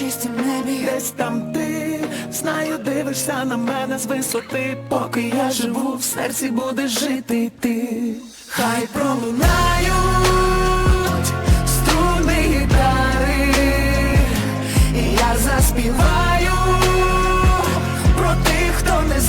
чистім небі. Десь там ти, знаю, дивишся на мене з висоти, поки я живу, в серці будеш жити ти. Хай пролунають струни гітари, і я заспіваю про тих, хто не з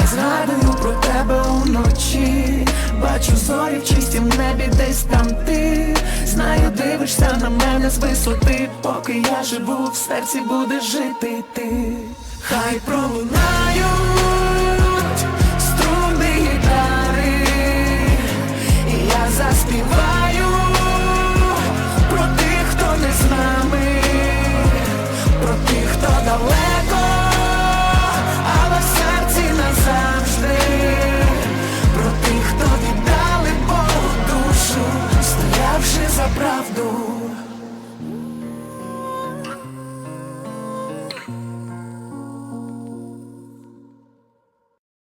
я згадую про тебе уночі, бачу зорі в чистім небі, десь там ти. Знаю, дивишся на мене з висоти, поки я живу, в серці будеш жити ти. Хай пролунають